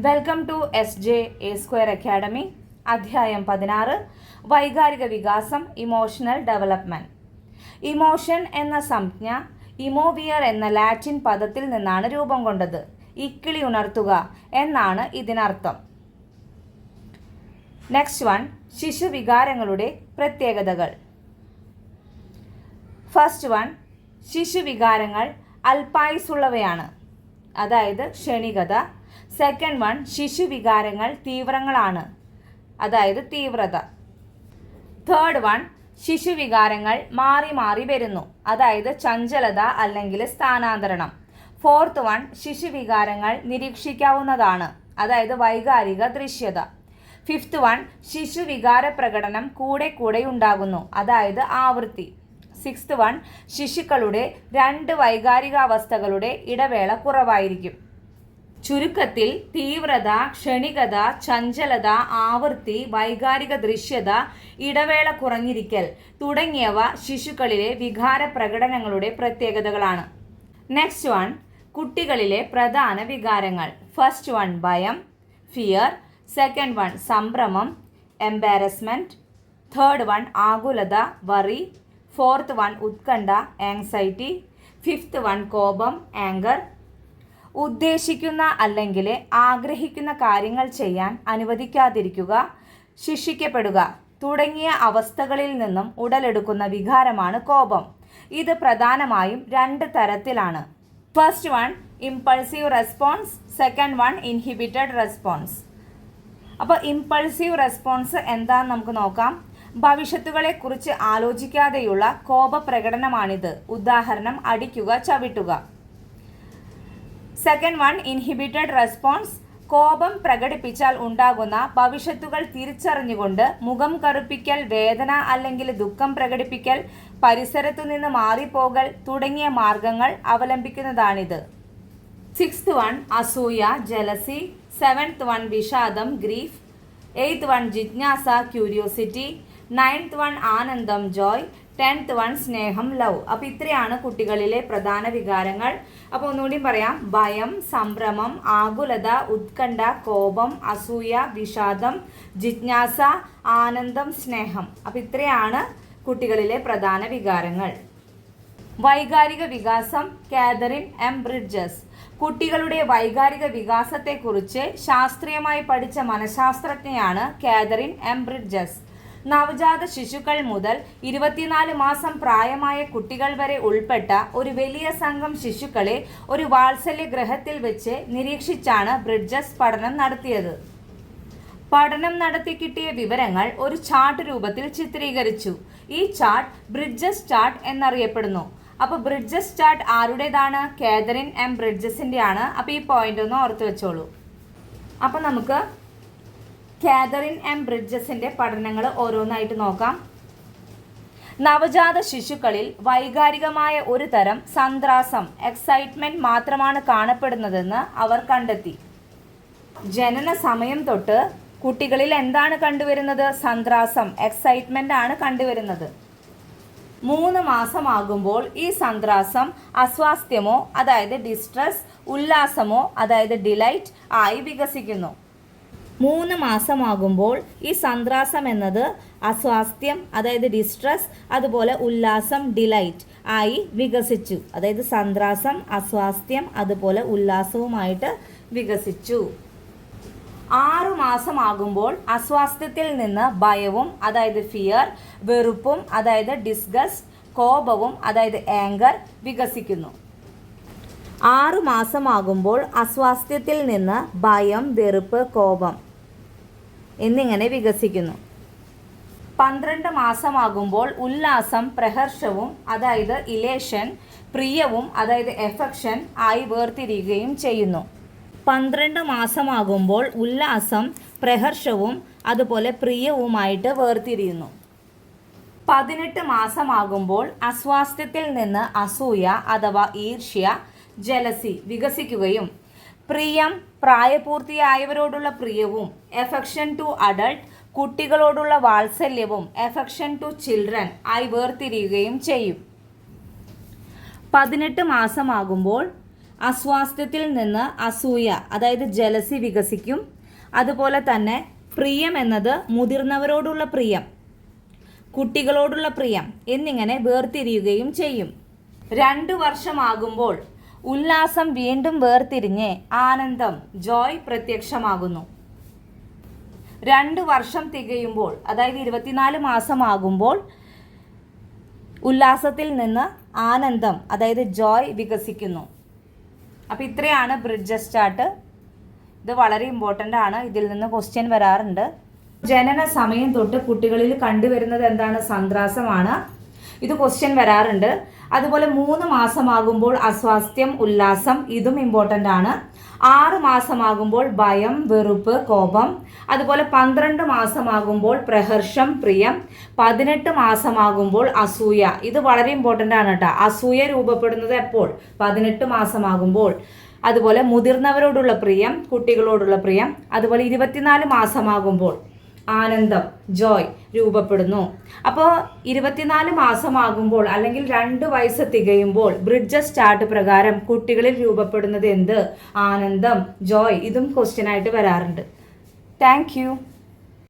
Welcome to S J A square academy അധ്യായം പതിനാറ് വൈകാരിക വികാസം ഇമോഷണൽ ഡെവലപ്മെന്റ് ഇമോഷൻ എന്ന സംജ്ഞ ഇമോവിയർ എന്ന ലാറ്റിൻ പദത്തിൽ നിന്നാണ് രൂപം കൊണ്ടത്. ഇക്കിളി ഉണർത്തുക എന്നാണ് ഇതിനർത്ഥം. നെക്സ്റ്റ് വൺ ശിശു വികാരങ്ങളുടെ പ്രത്യേകതകൾ. ഫസ്റ്റ് വൺ ശിശു വികാരങ്ങൾ അൽപായുസുള്ളവയാണ് അതായത് ക്ഷണികത സെക്കൻഡ് വൺ ശിശു വികാരങ്ങൾ തീവ്രങ്ങളാണ്. അതായത് തീവ്രത. തേർഡ് വൺ ശിശു വികാരങ്ങൾ മാറി മാറി വരുന്നു. അതായത് ചഞ്ചലത അല്ലെങ്കിൽ സ്ഥാനാന്തരണം. ഫോർത്ത് വൺ ശിശു വികാരങ്ങൾ നിരീക്ഷിക്കാവുന്നതാണ്. അതായത് വൈകാരിക ദൃശ്യത. ഫിഫ്ത്ത് വൺ ശിശു വികാര പ്രകടനം കൂടെ കൂടെ ഉണ്ടാകുന്നു. അതായത് ആവൃത്തി. സിക്സ്ത് വൺ ശിശുക്കളുടെ രണ്ട് വൈകാരികാവസ്ഥകളുടെ ഇടവേള കുറവായിരിക്കും. ചുരുക്കത്തിൽ തീവ്രത ക്ഷണികത ചഞ്ചലത ആവൃത്തി വൈകാരിക ദൃശ്യത ഇടവേള കുറഞ്ഞിരിക്കൽ തുടങ്ങിയവ ശിശുക്കളിലെ വികാര പ്രകടനങ്ങളുടെ പ്രത്യേകതകളാണ്. നെക്സ്റ്റ് വൺ കുട്ടികളിലെ പ്രധാന വികാരങ്ങൾ. ഫസ്റ്റ് വൺ ഭയം. ഫിയർ സെക്കൻഡ് വൺ സംഭ്രമം. എംബാരസ്മെന്റ് തേർഡ് വൺ ആകുലത വറി. ഫോർത്ത് വൺ ഉത്കണ്ഠ ആങ്സൈറ്റി ഫിഫ്ത്ത് വൺ കോപം ആങ്കർ ഉദ്ദേശിക്കുന്ന അല്ലെങ്കിൽ ആഗ്രഹിക്കുന്ന കാര്യങ്ങൾ ചെയ്യാൻ അനുവദിക്കാതിരിക്കുക ശിക്ഷിക്കപ്പെടുക തുടങ്ങിയ അവസ്ഥകളിൽ നിന്നും ഉടലെടുക്കുന്ന വികാരമാണ് കോപം. ഇത് പ്രധാനമായും രണ്ട് തരത്തിലാണ്. First one impulsive response second one inhibited response അപ്പോൾ ഇമ്പൾസീവ് റെസ്പോൺസ് എന്താണെന്ന് നമുക്ക് നോക്കാം. ഭവിഷ്യത്തുകളെക്കുറിച്ച് ആലോചിക്കാതെയുള്ള കോപ പ്രകടനമാണിത് ഉദാഹരണം അടിക്കുക ചവിട്ടുക. സെക്കൻഡ് വൺ ഇൻഹിബിറ്റഡ് റെസ്പോൺസ് കോപം പ്രകടിപ്പിച്ചാൽ ഉണ്ടാകുന്ന ഭവിഷ്യത്തുകൾ തിരിച്ചറിഞ്ഞുകൊണ്ട് മുഖം കറുപ്പിക്കൽ വേദന അല്ലെങ്കിൽ ദുഃഖം പ്രകടിപ്പിക്കൽ പരിസരത്തു നിന്ന് മാറിപ്പോകൽ തുടങ്ങിയ മാർഗങ്ങൾ അവലംബിക്കുന്നതാണിത്. സിക്സ്ത് വൺ അസൂയ ജലസി സെവൻത്ത് വൺ വിഷാദം ഗ്രീഫ് എയ്ത്ത് വൺ ജിജ്ഞാസ ക്യൂരിയോസിറ്റി നയൻത്ത് വൺ ആനന്ദം ജോയ് ടെൻത്ത് വൺ സ്നേഹം ലവ്. അപ്പോൾ ഇത്രയാണ് കുട്ടികളിലെ പ്രധാന വികാരങ്ങൾ. അപ്പോൾ ഒന്നുകൂടി പറയാം. ഭയം സംഭ്രമം ആകുലത ഉത്കണ്ഠ കോപം അസൂയ വിഷാദം ജിജ്ഞാസ ആനന്ദം സ്നേഹം. അപ്പോൾ ഇത്രയാണ് കുട്ടികളിലെ പ്രധാന വികാരങ്ങൾ. വൈകാരിക വികാസം കാതറിൻ എം ബ്രിഡ്ജസ്. കുട്ടികളുടെ വൈകാരിക വികാസത്തെക്കുറിച്ച് ശാസ്ത്രീയമായി പഠിച്ച മനഃശാസ്ത്രജ്ഞയാണ് കാതറിൻ എം ബ്രിഡ്ജസ്. നവജാത ശിശുക്കൾ മുതൽ ഇരുപത്തിനാല് മാസം പ്രായമായ കുട്ടികൾ വരെ ഉൾപ്പെട്ട ഒരു വലിയ സംഘം ശിശുക്കളെ ഒരു വാത്സല്യ ഗ്രഹത്തിൽ വെച്ച് നിരീക്ഷിച്ചാണ് ബ്രിഡ്ജസ് പഠനം നടത്തിയത്. പഠനം നടത്തി കിട്ടിയ വിവരങ്ങൾ ഒരു ചാർട്ട് രൂപത്തിൽ ചിത്രീകരിച്ചു. ഈ ചാർട്ട് ബ്രിഡ്ജസ് ചാർട്ട് എന്നറിയപ്പെടുന്നു. അപ്പോൾ ബ്രിഡ്ജസ് ചാർട്ട് ആരുടേതാണ്? കാതറിൻ എം ബ്രിഡ്ജസിന്റെ ആണ് അപ്പോൾ ഈ പോയിന്റ് ഒന്ന് ഓർത്ത് വെച്ചോളൂ. അപ്പോൾ നമുക്ക് കാതറിൻ എം ബ്രിഡ്ജസിന്റെ പഠനങ്ങൾ ഓരോന്നായിട്ട് നോക്കാം. നവജാത ശിശുക്കളിൽ വൈകാരികമായ ഒരു തരം സന്ത്രാസം എക്സൈറ്റ്മെന്റ് മാത്രമാണ് കാണപ്പെടുന്നതെന്ന് അവർ കണ്ടെത്തി. ജനന സമയം തൊട്ട് കുട്ടികളിൽ എന്താണ് കണ്ടുവരുന്നത്? സന്ത്രാസം എക്സൈറ്റ്മെന്റ് ആണ് കണ്ടുവരുന്നത്. മൂന്ന് മാസമാകുമ്പോൾ ഈ സന്ത്രാസം അസ്വാസ്ഥ്യമോ അതായത് ഡിസ്ട്രസ് ഉല്ലാസമോ അതായത് ഡിലൈറ്റ് ആയി വികസിക്കുന്നു. മൂന്ന് മാസമാകുമ്പോൾ ഈ സന്ത്രാസം എന്നത് അസ്വാസ്ഥ്യം അതായത് ഡിസ്ട്രസ് അതുപോലെ ഉല്ലാസം ഡിലൈറ്റ് ആയി വികസിച്ചു. അതായത് സന്ത്രാസം അസ്വാസ്ഥ്യം അതുപോലെ ഉല്ലാസവുമായിട്ട് വികസിച്ചു. ആറു മാസമാകുമ്പോൾ അസ്വാസ്ഥ്യത്തിൽ നിന്ന് ഭയവും അതായത് ഫിയർ വെറുപ്പും അതായത് ഡിസ്ഗസ്റ്റ് കോപവും അതായത് ആങ്കർ വികസിക്കുന്നു. ആറു മാസമാകുമ്പോൾ അസ്വാസ്ഥ്യത്തിൽ നിന്ന് ഭയം വെറുപ്പ് കോപം എന്നിങ്ങനെ വികസിക്കുന്നു. പന്ത്രണ്ട് മാസമാകുമ്പോൾ ഉല്ലാസം പ്രഹർഷവും അതായത് ഇലേഷൻ പ്രിയവും അതായത് എഫക്ഷൻ ആയി വേർതിരിയുകയും ചെയ്യുന്നു. പന്ത്രണ്ട് മാസമാകുമ്പോൾ ഉല്ലാസം പ്രഹർഷവും അതുപോലെ പ്രിയവുമായിട്ട് വേർതിരിയുന്നു. പതിനെട്ട് മാസമാകുമ്പോൾ അസ്വാസ്ഥ്യത്തിൽ നിന്ന് അസൂയ അഥവാ ഈർഷ്യ ജലസി വികസിക്കുകയും പ്രിയം പ്രായപൂർത്തിയായവരോടുള്ള പ്രിയവും എഫക്ഷൻ ടു അഡൾട്ട് കുട്ടികളോടുള്ള വാത്സല്യവും എഫക്ഷൻ ടു ചിൽഡ്രൻ ആയി വേർതിരിയുകയും ചെയ്യും. പതിനെട്ട് മാസമാകുമ്പോൾ അസ്വാസ്ഥ്യത്തിൽ നിന്ന് അസൂയ അതായത് ജലസി വികസിക്കും. അതുപോലെ തന്നെ പ്രിയം എന്നത് മുതിർന്നവരോടുള്ള പ്രിയം കുട്ടികളോടുള്ള പ്രിയം എന്നിങ്ങനെ വേർതിരിയുകയും ചെയ്യും. രണ്ടു വർഷമാകുമ്പോൾ ഉല്ലാസം വീണ്ടും വേർതിരിഞ്ഞ് ആനന്ദം ജോയ് പ്രത്യക്ഷമാകുന്നു. രണ്ട് വർഷം തികയുമ്പോൾ അതായത് ഇരുപത്തിനാല് മാസമാകുമ്പോൾ ഉല്ലാസത്തിൽ നിന്ന് ആനന്ദം അതായത് ജോയ് വികസിക്കുന്നു. അപ്പോൾ ഇത്രയാണ് ബ്രിഡ്ജസ് ചാർട്ട്. ഇത് വളരെ ഇമ്പോർട്ടന്റ് ആണ്. ഇതിൽ നിന്ന് ക്വസ്റ്റ്യൻ വരാറുണ്ട്. ജനന സമയം തൊട്ട് കുട്ടികളിൽ കണ്ടുവരുന്നത് എന്താണ്? സന്ത്രാസമാണ്. ഇത് ക്വസ്റ്റ്യൻ വരാറുണ്ട്. അതുപോലെ മൂന്ന് മാസമാകുമ്പോൾ അസ്വാസ്ഥ്യം ഉല്ലാസം ഇതും ഇമ്പോർട്ടന്റ് ആണ്. ആറ് മാസമാകുമ്പോൾ ഭയം വെറുപ്പ് കോപം. അതുപോലെ പന്ത്രണ്ട് മാസമാകുമ്പോൾ പ്രഹർഷം പ്രിയം. പതിനെട്ട് മാസമാകുമ്പോൾ അസൂയ. ഇത് വളരെ ഇമ്പോർട്ടന്റ് ആണ് കേട്ടോ അസൂയ രൂപപ്പെടുന്നത് എപ്പോൾ? പതിനെട്ട് മാസമാകുമ്പോൾ. അതുപോലെ മുതിർന്നവരോടുള്ള പ്രിയം കുട്ടികളോടുള്ള പ്രിയം. അതുപോലെ ഇരുപത്തിനാല് മാസമാകുമ്പോൾ. ആനന്ദം ജോയ് രൂപപ്പെടുന്നു. അപ്പോൾ ഇരുപത്തിനാല് മാസമാകുമ്പോൾ അല്ലെങ്കിൽ രണ്ട് വയസ്സ് തികയുമ്പോൾ ബ്രിഡ്ജസ് സ്റ്റാർട്ട് പ്രകാരം കുട്ടികളിൽ രൂപപ്പെടുന്നത് എന്ത്? ആനന്ദം ജോയ്. ഇതും ക്വസ്റ്റ്യനായിട്ട് വരാറുണ്ട്. താങ്ക്